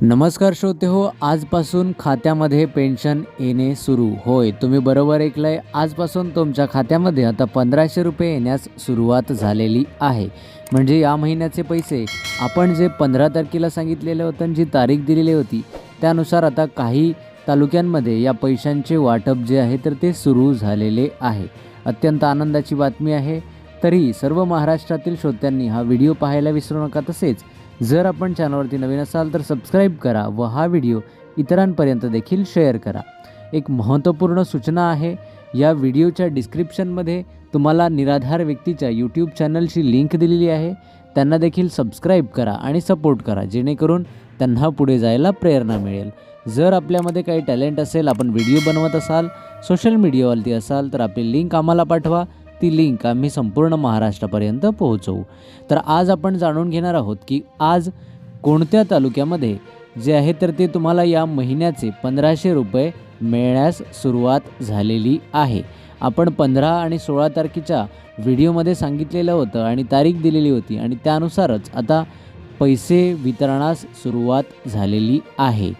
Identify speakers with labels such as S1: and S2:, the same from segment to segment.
S1: नमस्कार श्रोते हो आजपासून खात्यामध्ये पेन्शन येणे सुरू. होय तुम्ही बरोबर ऐकलंय. आजपासून तुमच्या खात्यामध्ये आता पंधराशे रुपये येण्यास सुरुवात झालेली आहे. म्हणजे या महिन्याचे पैसे आपण जे पंधरा तारखेला सांगितलेलं होतं आणि जी तारीख दिलेली होती त्यानुसार आता काही तालुक्यांमध्ये या पैशांचे वाटप जे आहे तर ते सुरू झालेले आहे. अत्यंत आनंदाची बातमी आहे. तरी सर्व महाराष्ट्रातील श्रोत्यांनी हा व्हिडिओ पाहायला विसरू नका तसेच जर आपण चॅनलवरती नवीन असाल तर सबस्क्राईब करा व हा व्हिडिओ इतरांपर्यंत देखील शेअर करा. एक महत्त्वपूर्ण सूचना आहे या व्हिडिओच्या डिस्क्रिप्शनमध्ये तुम्हाला निराधार व्यक्तीच्या यूट्यूब चॅनलची लिंक दिलेली आहे. त्यांना देखील सबस्क्राईब करा आणि सपोर्ट करा जेणेकरून त्यांना पुढे जायला प्रेरणा मिळेल. जर आपल्यामध्ये काही टॅलेंट असेल आपण व्हिडिओ बनवत असाल सोशल मीडियावरती असाल तर आपली लिंक आम्हाला पाठवा. ती लिंक आम्ही संपूर्ण महाराष्ट्रापर्यंत पोहोचवू. तर आज आपण जाणून घेणार आहोत की आज कोणत्या तालुक्यामध्ये जे आहे तर ते तुम्हाला या महिन्याचे पंधराशे रुपये मिळण्यास सुरुवात झालेली आहे. आपण पंधरा आणि सोळा तारखेच्या व्हिडिओमध्ये सांगितलेलं होतं आणि तारीख दिलेली होती आणि त्यानुसारच आता पैसे वितरणास सुरुवात झालेली आहे.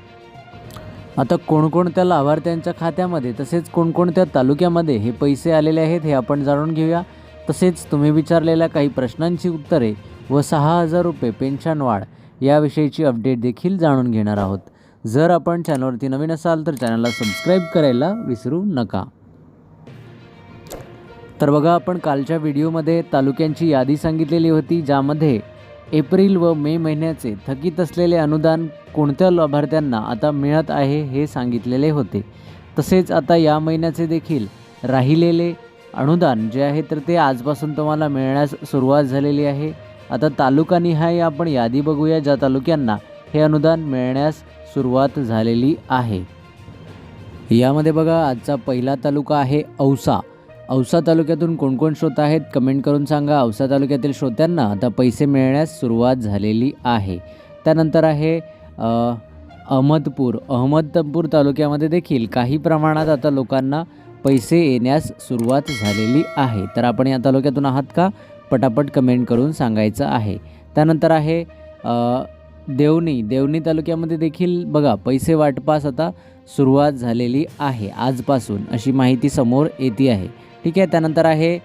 S1: आता कोणकोणत्या लाभार्थ्यांच्या खात्यामध्ये तसेच कोणकोणत्या तालुक्यामध्ये हे पैसे आलेले आहेत हे आपण जाणून घेऊया. तसेच तुम्ही विचारलेल्या काही प्रश्नांची उत्तरे व सहा हजार रुपये पेन्शन वाढ याविषयीची अपडेट देखील जाणून घेणार आहोत. जर आपण चॅनलवरती नवीन असाल तर चॅनलला सबस्क्राईब करायला विसरू नका. तर बघा आपण कालच्या व्हिडिओमध्ये तालुक्यांची यादी सांगितलेली होती ज्यामध्ये एप्रिल व मे महिन्याचे थकीत असलेले अनुदान कोणत्या लाभार्थ्यांना आता मिळत आहे हे सांगितलेले होते. तसेच आता या महिन्याचे देखील राहिलेले अनुदान जे आहे तर ते आजपासून तुम्हाला मिळण्यास सुरुवात झालेली आहे. आता तालुकानिहाय आपण यादी बघूया ज्या तालुक्यांना हे अनुदान मिळण्यास सुरुवात झालेली आहे. यामध्ये बघा आजचा पहिला तालुका आहे औसा. औसा तालुक्यातून कोणकोण श्रोता आहेत कमेंट करून सांगा. औसा तालुक्यातील श्रोत्यांना आता पैसे मिळण्यास सुरुवात झालेली आहे. त्यानंतर आहे अहमदपूर. अहमदपूर तालुक्यामध्ये देखील काही प्रमाणात आता लोकांना पैसे येण्यास सुरुवात झालेली आहे. तर आपण या तालुक्यातून आहात का? पटापट कमेंट करून सांगायचं आहे. त्यानंतर आहे देवणी. देवणी तालुक्यामध्ये देखील बघा पैसे वाटपास आता सुरुवात झालेली आहे. आजपासून अशी माहिती समोर येते आहे. ठीक आहे त्यानंतर आहे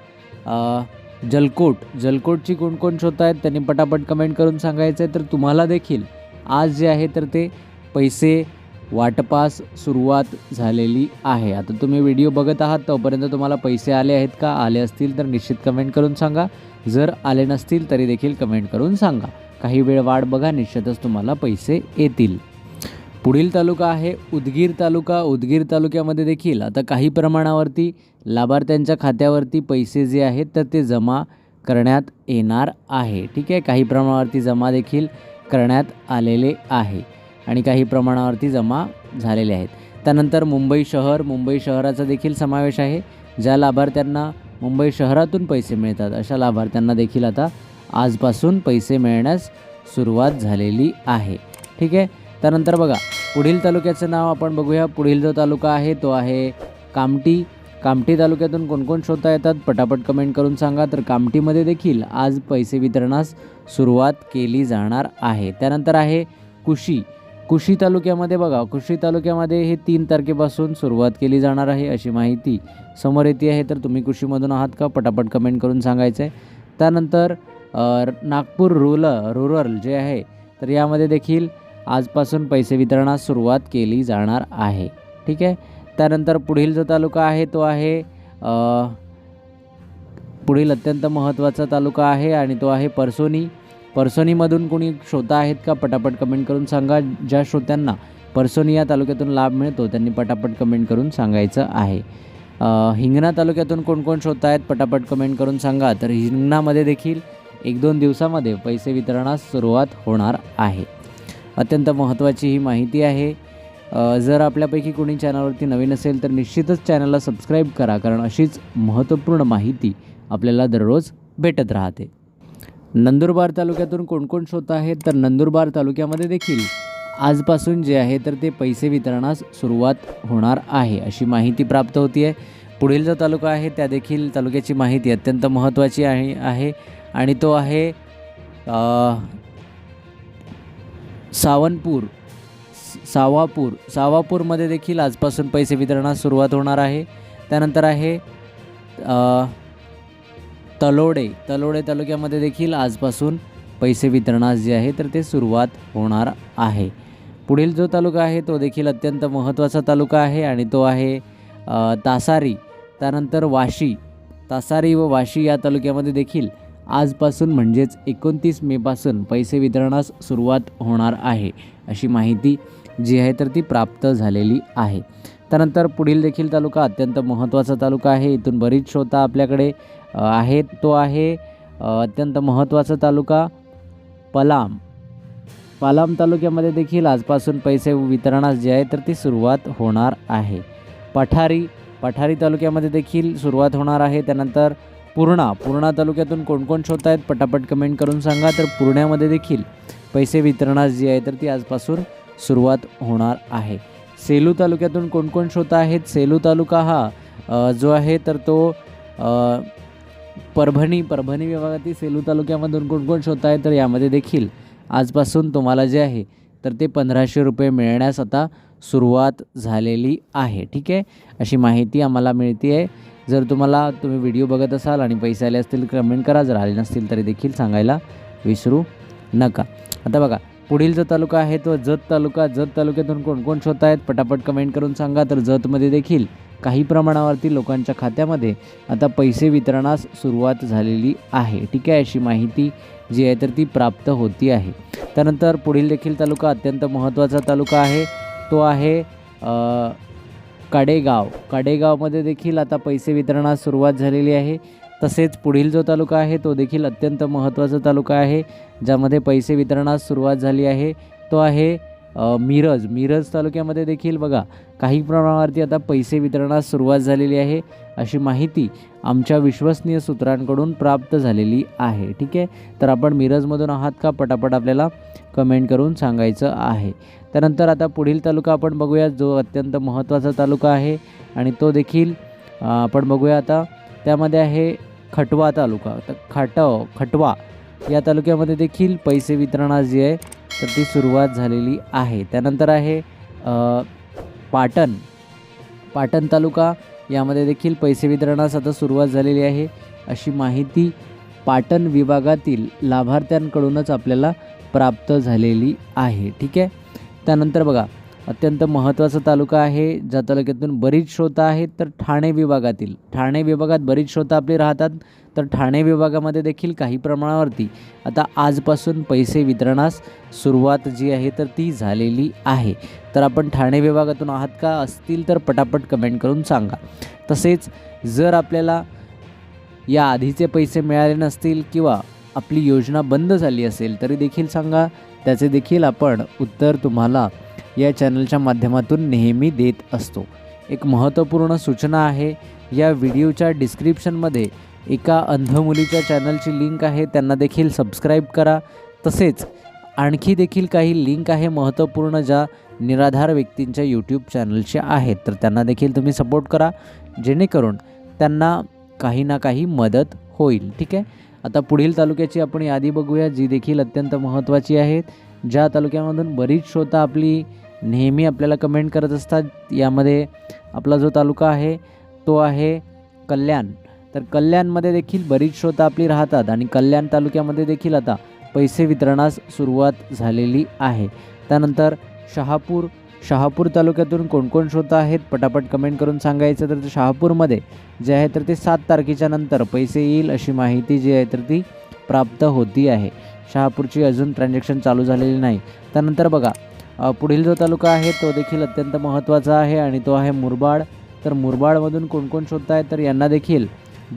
S1: जलकोट. जलकोटची कोण कोण शोध आहेत त्यांनी पटापट कमेंट करून सांगायचं आहे तर तुम्हाला देखील आज जे आहे तर ते पैसे वाटपास सुरुवात झालेली आहे. आता तुम्ही व्हिडिओ बघत आहात तोपर्यंत तुम्हाला पैसे आले आहेत का? आले असतील तर निश्चित कमेंट करून सांगा. जर आले नसतील तरी देखील कमेंट करून सांगा. काही वेळ वाट बघा निश्चितच तुम्हाला पैसे येतील. पुढील तालुका आहे उदगीर तालुका. उदगीर तालुक्यामध्ये देखील आता काही प्रमाणावरती लाभार्थ्यांच्या खात्यावरती पैसे जे आहेत तर ते जमा करण्यात येणार आहे. ठीक आहे? काही प्रमाणावरती जमा देखील करण्यात आलेले आहे आणि काही प्रमाणावरती जमा झालेले आहेत. त्यानंतर मुंबई शहर. मुंबई शहराचा देखील समावेश आहे ज्या लाभार्थ्यांना मुंबई शहरातून पैसे मिळतात अशा लाभार्थ्यांना देखील आता आजपासून पैसे मिळण्यास सुरुवात झालेली आहे. ठीक आहे? त्यानंतर बघा पुढील तालुक्याचं नाव आपण बघूया. पुढील जो तालुका आहे तो आहे कामटी कामठी तालुक्यातून कोणकोण शोधता येतात? पटापट कमेंट करून सांगा. तर कामठीमध्ये देखील आज पैसे वितरणास सुरुवात केली जाणार आहे. त्यानंतर आहे कुशी. कुशी तालुक्यामध्ये बघा कुशी तालुक्यामध्ये हे तीन तारखेपासून सुरुवात केली जाणार आहे अशी माहिती समोर येते आहे. तर तुम्ही कुशीमधून आहात का? पटापट कमेंट करून सांगायचं आहे त्यानंतर नागपूर रुरल रुरल जे आहे तर यामध्ये देखील आजपासून पैसे वितरणास सुरुवात केली जाणार आहे. ठीक आहे? त्यानंतर पुढील जो तालुका आहे तो आहे पुढील अत्यंत महत्त्वाचा तालुका आहे आणि तो आहे परसोनी. परसोनीमधून कोणी श्रोता आहेत का? पटापट कमेंट करून सांगा. ज्या श्रोत्यांना परसोनी या तालुक्यातून लाभ मिळतो त्यांनी पटापट कमेंट करून सांगायचं आहे. हिंगणा तालुक्यातून कोण कोण श्रोता आहेत? पटापट कमेंट करून सांगा. तर हिंगणामध्ये देखील एक दोन दिवसामध्ये पैसे वितरणास सुरुवात होणार आहे. अत्यंत महत्त्वाची ही माहिती आहे. जर आपल्यापैकी कोणी चॅनलवरती नवीन असेल तर निश्चितच चॅनलला सबस्क्राईब करा कारण अशीच महत्त्वपूर्ण माहिती आपल्याला दररोज भेटत राहते. नंदुरबार तालुक्यातून कोण कोण शोध आहेत तर नंदुरबार तालुक्यामध्ये देखील आजपासून जे आहे तर ते पैसे वितरणास सुरुवात होणार आहे अशी माहिती प्राप्त होती आहे पुढील जो तालुका आहे त्या देखील तालुक्याची माहिती अत्यंत महत्त्वाची आहे आहे आणि तो आहे सावनपूर सावापूर सावापूरमध्ये देखील आजपासून पैसे वितरणास सुरुवात होणार आहे. त्यानंतर आहे तलोडे तलोडे तालुक्यामध्ये देखील आजपासून पैसे वितरणास जे आहे तर ते सुरुवात होणार आहे. पुढील जो तालुका आहे तो देखील अत्यंत महत्त्वाचा तालुका आहे आणि तो आहे तासारी. त्यानंतर वाशी तासारी व वाशी या तालुक्यामध्ये देखील आजपासून म्हणजेच एकोणतीस मेपासून पैसे वितरणास सुरुवात होणार आहे अशी माहिती जी आहे तर ती प्राप्त झालेली आहे. त्यानंतर पुढील देखील तालुका अत्यंत महत्त्वाचा तालुका आहे. इथून बरीच श्रोता आपल्याकडे आहेत. तो आहे अत्यंत महत्त्वाचा तालुका पलाम. पालाम तालुक्यामध्ये देखील आजपासून पैसे वितरणास जे आहे तर ती सुरुवात होणार आहे. पठारी पठारी तालुक्यामध्ये देखील सुरुवात होणार आहे. त्यानंतर पूर्णा. पूर्णा तालुक्यातून कोण कोण आहेत पटापट कमेंट करून सांगा. तर पूर्ण्यामध्ये देखील पैसे वितरणास जी आहे तर ती आजपासून सुरुवात होणार आहे. सेलू तालुक्यातून कोण कोण श्रोता आहेत सेलू तालुका हा जो आहे तर तो परभणी परभणी विभागातील सेलू तालुक्यामधून कोण कोण श्रोता आहे तर यामध्ये देखील आजपासून तुम्हाला जे आहे तर ते पंधराशे रुपये मिळण्यास आता सुरुवात झालेली आहे. ठीक आहे? अशी माहिती आम्हाला मिळते आहे जर तुम्हाला तुम्ही व्हिडिओ बघत असाल आणि पैसे आले असतील कमेंट करा. जर आले नसतील तरी देखील सांगायला विसरू नका. आता बघा पुढील जो तालुका आहे तो जत तालुका. जत तालुक्यातून कोणकोण कोण आहेत? पटापट कमेंट करून सांगा. तर जतमध्ये देखील काही प्रमाणावरती लोकांच्या खात्यामध्ये आता पैसे वितरणास सुरुवात झालेली आहे. ठीक आहे अशी माहिती जी आहे तर ती प्राप्त होती आहे. त्यानंतर पुढील देखील तालुका अत्यंत महत्त्वाचा तालुका आहे. तो आहे काडेगाव. काडेगावमध्ये देखील आता पैसे वितरणास सुरुवात झालेली आहे. तसेच पुढील जो तालुका आहे तो देखील अत्यंत महत्त्वाचा तालुका आहे ज्यामध्ये पैसे वितरणास सुरुवात झाली आहे. तो आहे मिरज. मिरज तालुक्यामध्ये देखील बघा काही प्रमाणावरती आता पैसे वितरणास सुरुवात झालेली आहे. अशी माहिती आमच्या विश्वसनीय सूत्रांकडून प्राप्त झालेली आहे. ठीक आहे? तर आपण मिरजमधून आहात का? पटापट आपल्याला कमेंट करून सांगायचं आहे. त्यानंतर आता पुढील तालुका आपण बघूया जो अत्यंत महत्त्वाचा तालुका आहे आणि तो देखील आपण बघूया आता. त्यामध्ये आहे खटवा तालुका. तर खटव खटवा या तालुक्यामध्ये देखील पैसे वितरणास जी आहे तर ती सुरुवात झालेली आहे. त्यानंतर आहे पाटण. पाटण तालुका. यामध्ये देखील पैसे वितरणास आता सुरुवात झालेली आहे. अशी माहिती पाटण विभागातील लाभार्थ्यांकडूनच आपल्याला प्राप्त झालेली आहे. ठीक आहे? त्यानंतर बघा अत्यंत महत्त्वाचा तालुका आहे. ज्या तालुक्यातून बरीच श्रोता आहेत तर ठाणे विभागातील. ठाणे विभागात बरीच श्रोता आपले राहतात तर ठाणे विभागामध्ये देखील काही प्रमाणावरती. आता आजपासून पैसे वितरणास सुरुवात जी आहे तर ती झालेली आहे. तर आपण ठाणे विभागातून आहात का असतील तर पटापट कमेंट करून सांगा. तसेच जर आपल्याला या आधीचे पैसे मिळाले नसतील किंवा आपली योजना बंद झाली असेल तरी देखील सांगा. त्याचे देखील आपण उत्तर तुम्हाला या चॅनलच्या माध्यमातून नेहमी देत असतो. एक महत्त्वपूर्ण सूचना आहे या व्हिडिओच्या डिस्क्रिप्शनमध्ये एका अंध मुलीच्या चॅनलची लिंक आहे त्यांना देखील सबस्क्राईब करा. तसेच आणखी देखील काही लिंक आहे महत्त्वपूर्ण ज्या निराधार व्यक्तींच्या यूट्यूब चॅनलच्या आहेत तर त्यांना देखील तुम्ही सपोर्ट करा जेणेकरून त्यांना काही ना काही मदत होईल. ठीक आहे? आता पुढील तालुक्याची आपण यादी बघूया जी देखील अत्यंत महत्त्वाची आहे. ज्या तालुक्यामधून बरीच श्रोता आपली नेहमी आपल्याला कमेंट करत असतात यामध्ये आपला जो तालुका आहे तो आहे कल्याण. तर कल्याणमध्ये देखील बरीच श्रोता आपली राहतात आणि कल्याण तालुक्यामध्ये देखील आता पैसे वितरणास सुरुवात झालेली आहे. त्यानंतर शहापूर शहापूर तालुक्यातून कोणकोण श्रोता आहेत पटापट कमेंट करून सांगायचं तर शहापूरमध्ये. जे आहे तर ते सात तारखेच्या नंतर पैसे येईल अशी माहिती जी आहे तर ती प्राप्त होती आहे. शहापूरची अजून ट्रान्झॅक्शन चालू झालेली नाही. त्यानंतर बघा पुढील जो तालुका आहे तो देखील अत्यंत महत्त्वाचा आहे आणि तो आहे मुरबाड. तर मुरबाडमधून कोण कोण शोधत आहेत तर यांना देखील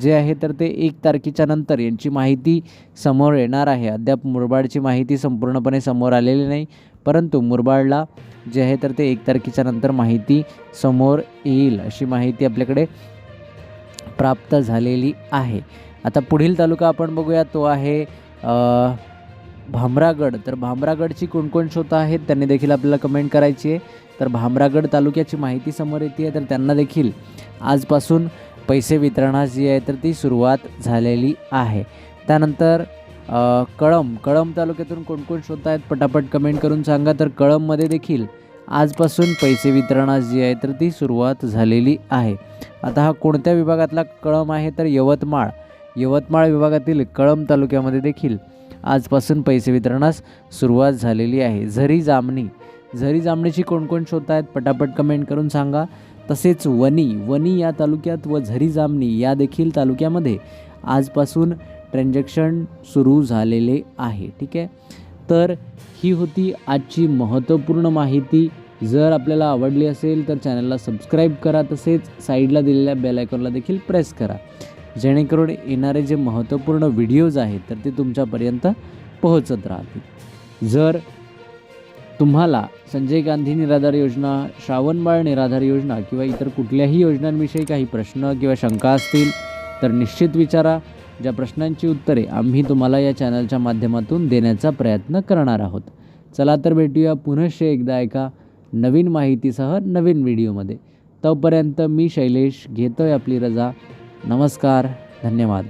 S1: जे आहे तर ते एक तारखेच्या नंतर यांची माहिती समोर येणार आहे. अद्याप मुरबाडची माहिती संपूर्णपणे समोर आलेली नाही परंतु मुरबाडला जे आहे तर ते एक तारखेच्या नंतर माहिती समोर येईल अशी माहिती आपल्याकडे प्राप्त झालेली आहे. आता पुढील तालुका आपण बघूया तो आहे भामरागड. तर भामरागडची कोणकोण कोण आहेत त्यांनी देखील आपल्याला कमेंट करायची आहे. तर भामरागड तालुक्याची माहिती समोर येते आहे तर त्यांना देखील आजपासून पैसे वितरणास जी आहे तर ती सुरुवात झालेली आहे. त्यानंतर कळम कळम तालुक्यातून कोणकोण श्रोता आहेत पटापट कमेंट करून सांगा. तर कळममध्ये देखील आजपासून पैसे वितरणास जी आहे तर ती सुरुवात झालेली आहे. आता हा कोणत्या विभागातला कळम आहे तर यवतमाळ. यवतमाळ विभागातील कळम तालुक्यामध्ये देखील आजपासून पैसे वितरणास सुरुवात झालेली आहे. झरी जामणी. झरी जामणीची कोणकोण श्रोता आहेत पटापट कमेंट करून सांगा. तसेच वणी वणी या तालुक्यात व झरी जामणी या देखील तालुक्यामध्ये आजपासून ट्रान्झॅक्शन सुरू झालेले आहे ठीक आहे? तर ही होती आजची महत्त्वपूर्ण माहिती. जर आपल्याला आवडली असेल तर चॅनलला सबस्क्राईब करा तसेच साईडला दिलेल्या बेलायकॉनला देखील प्रेस करा. जेणेकरून येणारे जे महत्त्वपूर्ण व्हिडिओज आहेत तर ते तुमच्यापर्यंत पोहोचत राहतील. जर तुम्हाला संजय गांधी निराधार योजना श्रावणबाळ निराधार योजना किंवा इतर कुठल्याही योजनांविषयी काही प्रश्न किंवा शंका असतील तर निश्चित विचारा. ज्या प्रश्नांची उत्तरे आम्ही तुम्हाला या चॅनलच्या माध्यमातून देण्याचा प्रयत्न करणार आहोत. चला तर भेटूया पुनश्च एकदा एका नवीन माहितीसह नवीन व्हिडिओमध्ये. तोपर्यंत मी शैलेश घेतोय आपली रजा. नमस्कार. धन्यवाद.